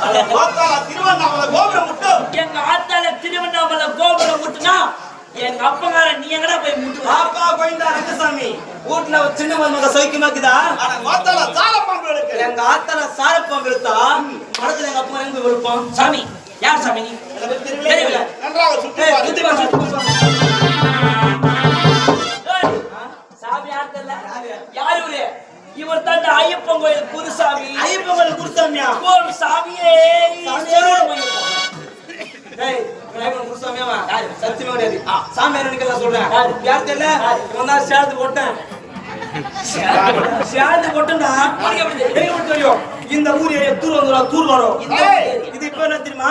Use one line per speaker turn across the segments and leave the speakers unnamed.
திருவண்ணாமலை கோபுரம் மட்டும்
எங்க ஆத்தால திருவண்ணாமலை கோபுரம் முட்டுனா எங்க அப்பங்காரன் நீ எங்கடா போய் முட்டுவா?
பாப்பா கோயிந்தா ரங்கசாமி. வீட்டுல ஒரு சின்ன மருமக சௌக்கியமாக்குதா
ஆனா கோத்தால சால பாம்பு இருக்கு
எங்க ஆத்தல சாரப்பம் விழுத்தா மடத்துல எங்க அப்பா எங்க விழுப்போம்
சாமி யார் சாமி நீ? தெரியல.
நன்றாக.
சுத்தி சுத்தி
சாமி யார் தெரியல? யார் இவர் தான் ஐயப்பன் கோயில் குருசாமி.
ஐயப்பன் குருசாமியா?
ஓம் சாமியே.
குருசாமியாவா? சத்தியமா கிடையாது சாமி எனக்கு சொல்றேன்?
யாரு?
தெரியல? இவன் தான் போட்டேன்.
தெரியும்?
எனக்கு எப்படி தெரியும்? இந்த ஊர் தூர் வந்துடும் தூர் வரும் இது இப்ப என்ன தெரியுமா?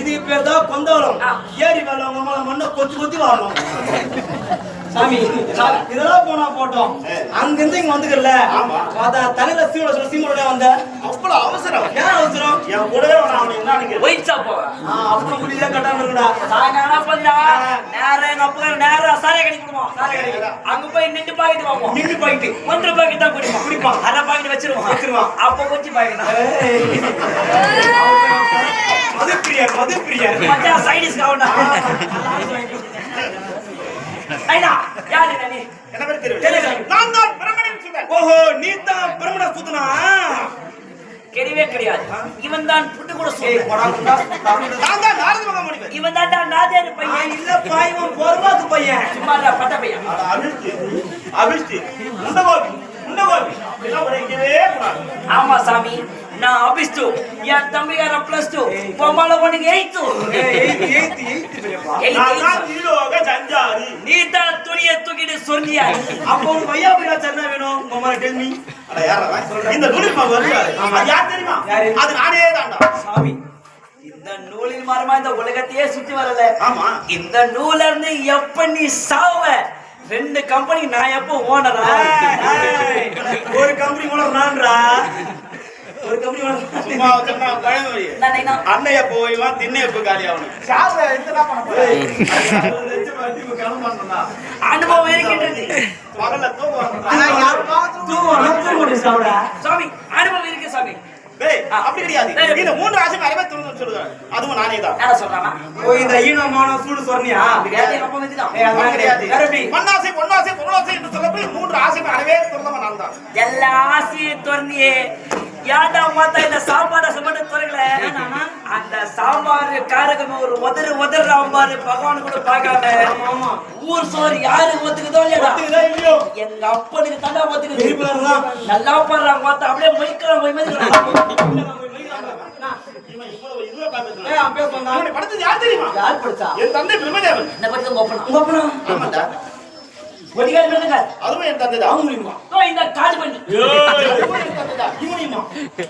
இது பேர் தான் கொந்தவரம்
ஆ.
ஏரி வெள்ளம் மம்மள மண்ணை கொத்தி கொத்தி வரணும் சாமி
சாமி.
இதெல்லாம் போனா போட்டோம். அங்க இருந்து இங்க வந்துக்கல.
ஆமா.
அதான் தலையில சீமோட சொல்ல சீமோட வந்த
அவ்வளவு அவசரம்.
ஏன் அவசரம்?
என் கூடவே வர அவனுக்கு என்ன
ஒயிட்
ஆ, அப்புறம் முடியல கட்டாம இருக்குடா.
சாயங்காலம் பண்ணா? நேரம் எங்க அப்பா நேரம் சாரை கடைக்கு போடுவோம் சாரை கடைக்கு அங்க போய் நின்று பாக்கெட் வாங்குவோம்.
நின்று போயிட்டு
ஒன்று பாக்கெட் தான் குடிப்பான் குடிப்பான். அரை பாக்கெட் வச்சிருவான்
வச்சிருவான்.
அப்ப கொஞ்சம் பாக்கெட்
மதுப்பிரியர் மதுப்பிரியர்
மச்சான் சைடிஸ் கவுண்டா ஐயா யாரு நீ
என்ன பேர்
தெரியல.
நான் தான் பிரமணியன் சொல்றேன்
ஓஹோ நீ தான் பிரம்மண சுத்தனா
கிடையவே கிடையாது இவன் தான் புட்டு கூட
தான் மகாமுனிவர்
இவன் தான்டா நாதேரு பையன்
இல்லப்பா இவன் பொறுமாக்கு பையன்
சும்மா பட்ட பையன்
அபிஷ்டி அபிஷ்டி உடைக்கவே கூடாது
ஆமா சாமி எயித்து
ஏய், எய்த்து, எய்த்து, எய்த்து பெரியப்பா.
நான் தான் திரிலோக சஞ்சாரி
நீ தான் துணியை தூக்கிட்டு சொன்னியா
அப்போ உனக்கு வையாபுரியாச்சா என்ன வேணும் உங்க டெல் மீ?
இந்த வருவாரு அது யார் தெரியுமா? அது நானே தான்டா
சாமி இந்த நூலின் மரமா இந்த உலகத்தையே சுத்தி வரல
ஆமா
இந்த நூல இருந்து எப்ப நீ சாவ ரெண்டு கம்பெனி நான் எப்போ ஓனரா
ஒரு கம்பெனி மூலம் நான்றா ஒரு கம்பெனி
சும்மா சொன்னா பழமொழி அன்னைய போய்வான் திண்ணை எப்ப காலி ஆகணும்?
அனுபவம் இருக்கின்றது. சாமி அனுபவம் இருக்கு. சாமி
டேய், அப்படி கிடையாது.
டேய்.
இந்த மூன்று ராசி நிறைவே துணிந்து சொல்லுவேன் அதுவும் நானே தான்.
ஓ இந்த ஈனமான சூடு சொன்னியா
கிடையாது?
மண்ணாசை பொன்னாசை பொருளாசை என்று சொல்லப்போய் மூன்று ஆசை நிறைவே துறந்தவன் நான் தான்.
எல்லா திறந்தியே ஏன்டா மாத்தா இந்த சாப்பாடை சுமட்டு துறக்கல அந்த சாம்பார் காரகம் ஒரு உதறு உதறான் பாரு பகவான் கூட பார்க்காம. ஊர் சோறு யாரு ஒத்துக்குதோ இல்லையா? எங்க அப்பனுக்கு தண்டா ஒத்துக்குது நல்லா பாடுறாங்க பார்த்தா அப்படியே மொய்க்கிறான் மொய் மாதிரி
இவன் இவ்வளவு இதுவா பேசுறான்.
ஏய், அவன் பேர் சொன்னா.
இவனை படுத்தது யார் தெரியுமா
யார் படிச்சா
என் தந்தை பிரம்மதேவன்
என்ன படித்து உங்க அப்பனா
உங்க அப்பனா?
ஆமாண்டா
ஒடிகால்
அதுவும் என் தந்தை?
ஓ, இந்த காடு பண்ணி
இவனையுமா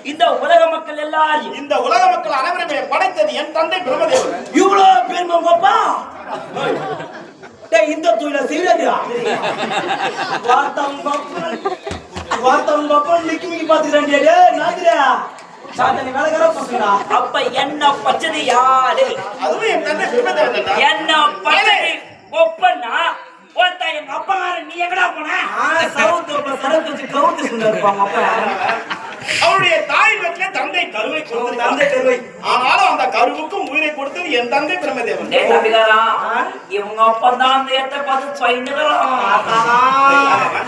இந்த உலக மக்கள் எல்லாரையும்
இந்த உலக மக்கள் அனைவருமே படைத்தது என் தந்தை பிரம்மதேவன்
இவ்வளவு பெருமை? டேய், இந்த தொழிலை செய்யலையா? வார்த்தவங்க அப்பன், வார்த்தவங்க அப்பன் நிக்கி மிக்கி பாத்துக்கிறான்டியா, டேய், நாதிரியா. சாத்தானி வேலைக்கார பசங்களா?
அப்ப என்ன பச்சது யாரு
அதுவும் என் தந்தை பிரம்மதேவன்
என்ன பச்சது ஒப்பன்னா ஒருத்தன் எங்க அப்பங்காரன் நீ எங்கடா போன?
சவுத்து அப்ப சரக்கு வச்சு கவுத்து அப்பா.
அவருடைய தாய் வீட்டிலே தந்தை கருவை
தந்தை கருவை.
ஆனாலும் அந்த கருவுக்கும் உயிரை கொடுத்தது என் தந்தை பிரம்மதேவன்
இவங்க அப்பன் தான் அந்த ஏத்த பார்த்து சொல்லிட்டுக்கிறான்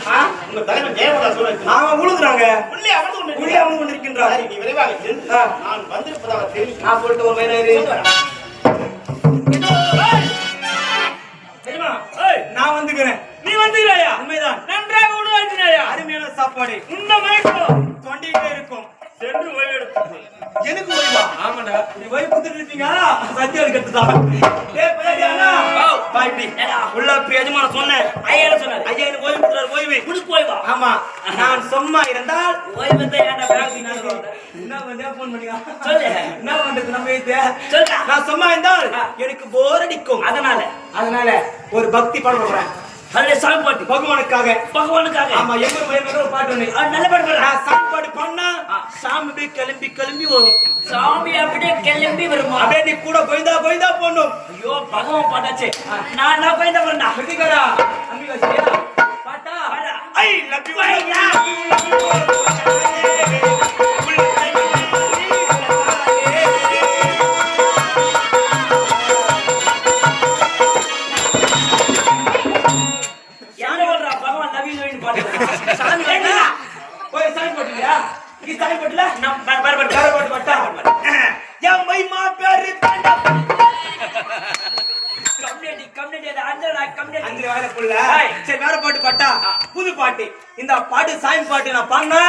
ஆ,
உங்க தலைவர் ஜெயமதா சொல்லுங்க
அவன் உழுகுறாங்க.
உள்ளே கொண்டு
உள்ளே அமர்ந்து கொண்டிருக்கின்றார்.
நீ விரைவாக. நான் வந்திருப்பதாக
நான் சொல்லிட்டு ஒரு நான் வந்துக்கிறேன்.
நீ வந்துகிறாயா
உண்மைதான்.
நன்றாக உருவாக்கினாயா
அருமையான சாப்பாடு.
இந்த மயக்கம்
தொண்டையிலே இருக்கும்.
சென்று ஓய்வெடுத்து
எனக்கு ஓய்வா? ஆமாடா நீ ஓய்வு கொடுத்துட்டு இருப்பீங்க சத்தியம் எடுக்கிறதுதான். உள்ள எஜமான சொன்னேன்.
ஐயா சொன்னாரு.
ஐயா எனக்கு ஓய்வு கொடுத்துறாரு ஓய்வு.
குடுக்கு ஓய்வா?
ஆமா. நான் சும்மா இருந்தால்
நான்
என்ன பண்ண போன் பண்ணியா?
சொல்லு.
என்ன பண்றது நம்ம இது. நான் சும்மா இருந்தால். எனக்கு போர் அடிக்கும்.
அதனால.
அதனால. ஒரு பக்தி பாடம் சொல்றேன்
அதுல சாமி பாட்டு.
பகவானுக்காக.
பகவானுக்காக?
ஆமா எங்க ஒரு பாட்டு ஒண்ணு?
நல்ல பாட்டு பாடுறா.
நான் சாப்பாடு பண்ணா. சாமி போய் கிளம்பி கிளம்பி வரும்.
சாமி அப்படியே கிளம்பி வருமா?
அப்படியே நீ கூட கோயிந்தா கோயிந்தா போடணும்.
ஐயோ பகவான் பாட்டாச்சு. நான் வரண்டா
கிருத்திகாரா அம்பிகா சரியா பாட்டா?
பாடா.
I love you. பாட்டா? புது பாட்டு. இந்த பாட்டு சாமி பாட்டு நான் பாடினா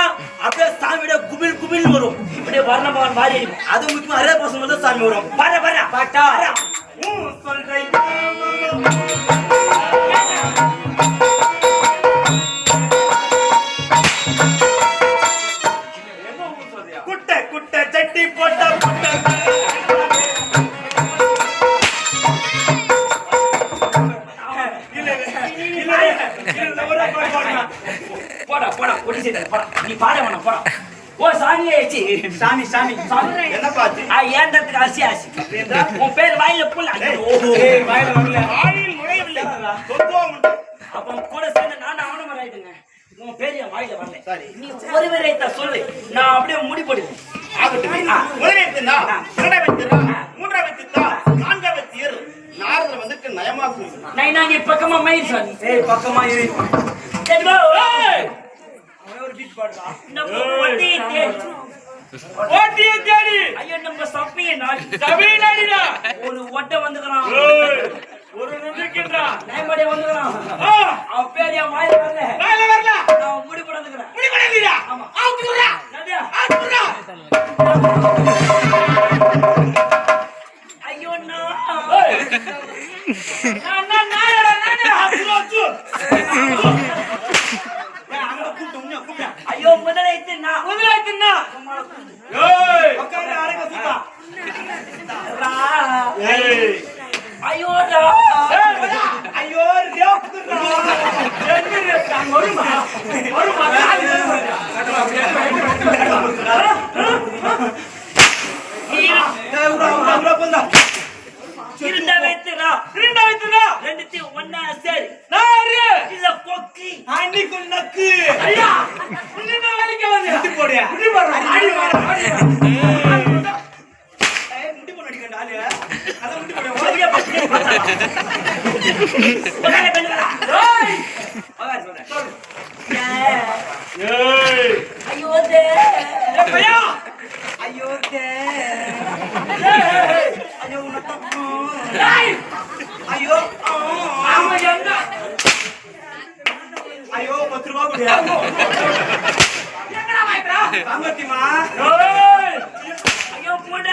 அப்படியே சாமியோட குபில் குபில் வரும்.
இப்படியே வர்ண அடிப்போம்.
அது முக்கியமா அரே பசங்க சாமி வரும்.
பாரு பாரு
பாட்டா?
சாமியே சி
சாமி சாமி.
என்ன பாத்து
அரிசி அரிசி உன் பேர் வாயில புள்ள
ஓஹோ. ஏய் வாயில வரல.
ஆயில் நுழையவில்லை. தொத்துவம் உண்டு.
அப்ப கூட சேர்ந்து நானும் அவனும் ஆயிடுங்க உன் பேர் என் வாயில வரல.
சரி.
நீ ஒருவரை தான் சொல்லு. நான் அப்படியே நான் நீ பக்கமா மயில் சாமி
பக்கமா இரு. ஒரு பீட் பாடுறா ஓட்டிய தேடி
ஐயோ நம்ம சப்பியை நாடி
சபை நாடிடா
ஒரு ஒட்டை வந்துக்கிறான்.
ஒரு நின்றுக்கின்றா
நேமடியா வந்துக்கிறான். அவன் பேர் என் வாயில வரல.
வாயில வரல.
நான்
முடி பண்ணீரா
ஆமா. நதியா
அவுட் குறா
ஐயோ நான்
ஏய் நான் நான் நாயடா நானே
ஐயோ
ஏய். உட்காரு அரங்க சுத்தா
ரா.
ஏய்.
ஐயோ ரா.
ஐயோ ரியோக்குறா என்ன ரேட்டா வருமா வருமா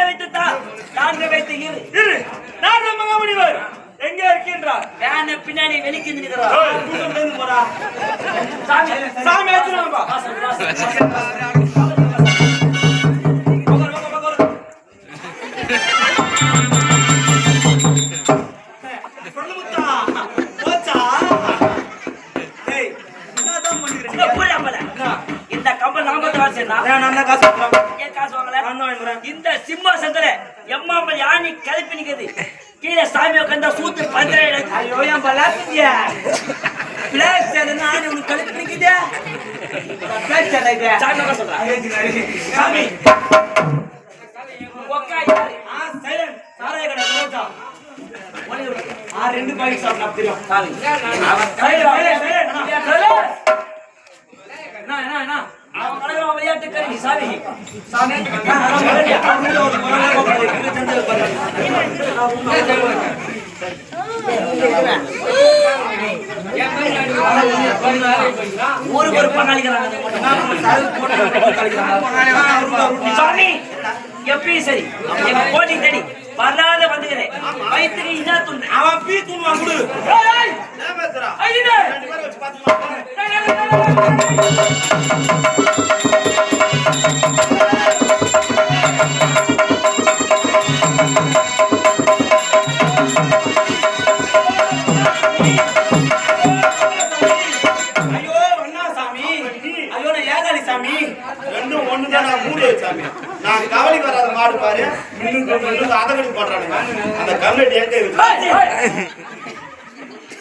வைத்து தா. நான்கு வைத்து இரு.
இரு நான் எங்க இருக்கின்றார்?
வேனை பின்னாடி வெளிக்கு
போடா.
சாமி
சாமி ஏத்துறாங்கப்பா.
இந்த கம்பல் நாம
காசு
ஏன் காசு வாங்கல? இந்த சிம்மாசனத்துல எம்மாம்பல் யானி கலப்பி நிக்குது. கீழே சாமி உட்காந்தா சூத்து பத்திர
ஐயோ என் பலாத்தியா பிளாக் சேர் நான் உனக்கு கலெக்ட் பண்ணிக்கிதே பிளாக் இது
சாமி
ரெண்டு பாக்கெட் சாப்பிட்டா தெரியும். என்ன என்ன என்ன?
அவன் சாமி.
சாமி
ஊருக்கு ஒரு பங்காளிக்கிறாங்க சாமி எப்பயும் சரி. எங்க போட்டி தேடி. வராத வந்துக்கிறேன் வயிற்றுக்கு என்ன துண்டு.
அவன் பீ தூணுவான் குடு. ஐயோ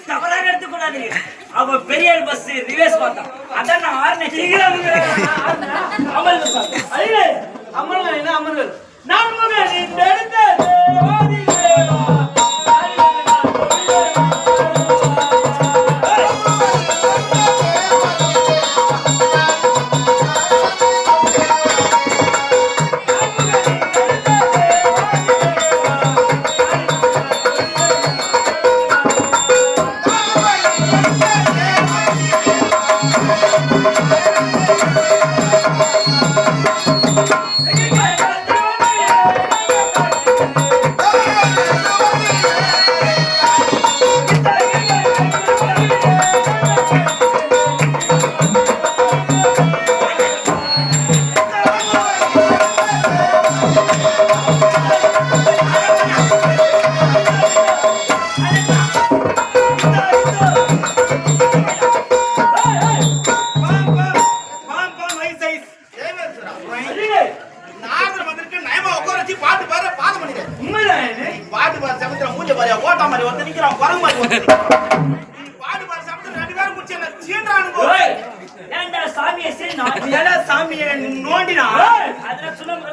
தவறாக எடுத்துக்கொள்ளாதீங்க. அவன் பெரிய பஸ் ரிவேஸ் பார்த்தான். அதான் நான் ஆர்னே அமல் பஸ்
ஐயே அமரல் என்ன நான் மகன் இந்த இடத்துல
நாகர் வந்திருக்கு நயமா உட்கார வச்சு பாரு பாதம் பண்ணிக்க உண்மைதான்? பாட்டு பாரு சமுத்திரம் மூஞ்ச பாரு ஓட்டா மாதிரி வந்து நிக்கிறான் குரங்கு மாதிரி வந்து பாரு சமுத்திரம் ரெண்டு பேரும் முடிச்சு என்ன சீன்றானுங்க
ஏன்டா சாமியை சீனா
ஏடா சாமியை நோண்டினா?
அதுல
சுண்ணாம்பு